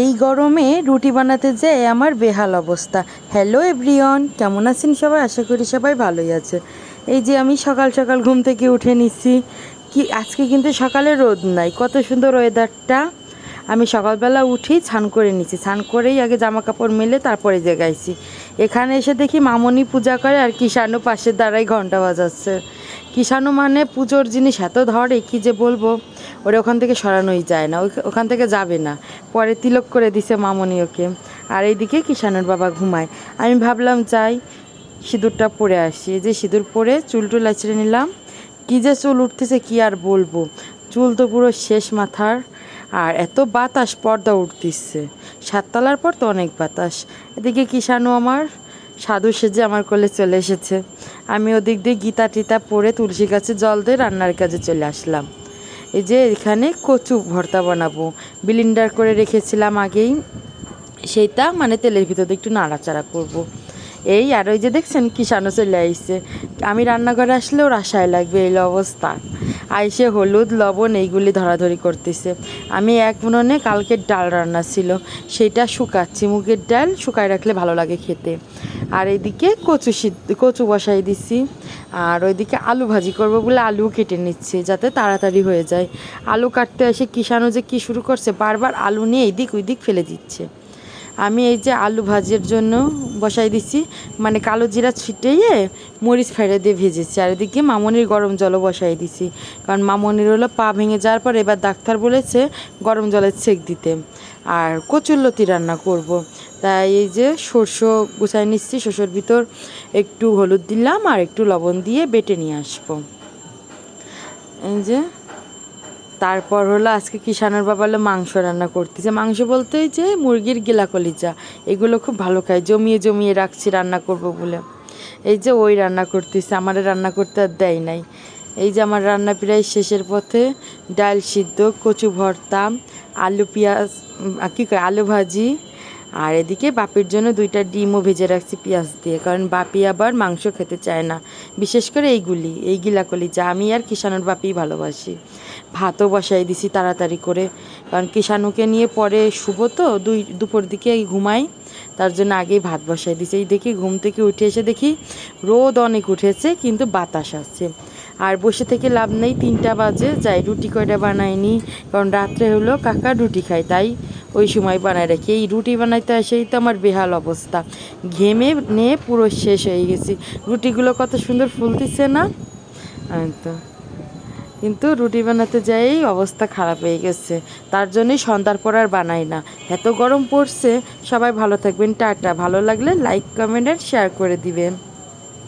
এই গরমে রুটি বানাতে যেয়ে আমার বেহাল অবস্থা। হ্যালো এভরিওয়ান কেমন আছেন সবাই? আশা করি সবাই ভালোই আছে। এই যে আমি সকাল সকাল ঘুম থেকে উঠে নিচ্ছি কি, আজকে কিন্তু সকালে রোদ নাই। কত সুন্দর ওয়েদারটা আমি সকালবেলা উঠেই স্নান করে নিচ্ছি স্নান করেই আগে জামা কাপড় মেলে তারপরে জেগাইছি এখানে এসে দেখি মামনি পূজা করে আর কিষাণু পাশের দ্বারাই ঘণ্টা বাজাচ্ছে। কিষাণু মানে পুজোর জিনিস এত ধরে, কি যে বলব? ওরা ওখান থেকে সরানোই যায় না ওখান থেকে যাবে না। পরে তিলক করে দিছে মামনি ওকে। আর এইদিকে কিষাণুর বাবা ঘুমায়। আমি ভাবলাম, যাই, সিঁদুরটা পরে আসি। যে সিঁদুর পরে চুল টুল আছড়ে নিলাম। কি যে চুল উঠতেছে কি আর বলব? চুল তো পুরো শেষ মাথার। আর এত বাতাস পর্দা উঠতেছে। সাততলার পর তো অনেক বাতাস। এদিকে কিষাণু আমার, সাধু সেজে আমার কোলে চলে এসেছে। আমি ওদিক দিয়ে গীতা টিতা পরে তুলসী গাছে জল দিয়ে রান্নার কাজে চলে আসলাম। এই যে এখানে কচু ভর্তা বানাবো বিলিন্ডার করে রেখেছিলাম আগেই সেইটা মানে তেলের ভিতরে একটু নাড়াচাড়া করব। এই আর ওই যে দেখছেন কিষানো চলে আইসে আমি রান্নাঘরে আসলে ওর আশায় লাগবে এই অবস্থা। আইসে হলুদ, লবণ এইগুলি ধরাধরি করতেছে। আমি এক উনুনে কালকের ডাল রান্না ছিল, সেটা শুকাচ্ছি। মুগের ডাল শুকায় রাখলে ভালো লাগে খেতে। আর এইদিকে কচু সিদ্ধ, কচু বসাই দিছি। আর ওইদিকে আলু ভাজি করব বলে আলু কেটে নিচ্ছি, যাতে তাড়াতাড়ি হয়ে যায়। আলু কাটতে এসে কিষানো যে কী শুরু করছে, বারবার আলু নিয়ে এইদিক ওইদিক ফেলে দিচ্ছে। আমি এই যে আলু ভাজির জন্য বসাই দিছি। মানে কালো জিরা ছিটিয়ে মরিচ ফেলে দিয়ে ভেজেছি। আর এদিকে মামনির গরম জলও বসাই দিছি। কারণ মামনির হলো পা ভেঙে যাওয়ার পর এবার ডাক্তার বলেছে গরম জলের সেক দিতে। আর কচুরলতি রান্না করব। তাই এই যে সর্ষ গুছাই নিচ্ছি শস্যর ভিতর একটু হলুদ দিলাম আর একটু লবণ দিয়ে বেটে নিয়ে আসব। এই যে তারপর হলো আজকে কিষানের বাবা হলো মাংস রান্না করতেছে। মাংস বলতে যে মুরগির গিলা কলিজা এগুলো খুব ভালো খায়। জমিয়ে জমিয়ে রাখছি, রান্না করব বলে। এই যে ওই রান্না করতেছে, আমার রান্না করতে আর দেয় নাই। এই যে আমার রান্না প্রায় শেষের পথে ডাল সিদ্ধ, কচু ভর্তা, আলু পেঁয়াজ কী কয়? আলু ভাজি আর এদিকে বাপির জন্য দুইটা ডিমও ভেজে রাখছি পেঁয়াজ দিয়ে, কারণ বাপি আবার মাংস খেতে চায় না। বিশেষ করে এইগুলি, এই গিলাকলি যা আমি আর কিষানুর বাপিই ভালোবাসি। ভাতও বসাই দিছি তাড়াতাড়ি করে, কারণ কিষানুকে নিয়ে পরে শুভ তো, দুই, দুপুর দিকে ঘুমাই, তার জন্য আগেই ভাত বসাই দিছি। এই দেখি ঘুম থেকে উঠে এসে দেখি রোদ অনেক উঠেছে, কিন্তু বাতাস আসছে। আর বসে থেকে লাভ নেই, তিনটা বাজে, যাই রুটি কয়টা বানাইনি, কারণ রাত্রে হলো কাকা রুটি খায়, তাই ওই সময় বানায় রাখি। এই রুটি বানাইতে এসেই তো আমার বেহাল অবস্থা। ঘেমে নিয়ে পুরো শেষ হয়ে গেছি। রুটিগুলো কত সুন্দর ফুলতেছে না? তো। কিন্তু রুটি বানাতে যাই অবস্থা খারাপ হয়ে গেছে। তার জন্যই সন্ধ্যার পর আর বানাই না। এত গরম পড়ছে। সবাই ভালো থাকবেন। টাটা। ভালো লাগলে লাইক কমেন্ট আর শেয়ার করে দিবেন।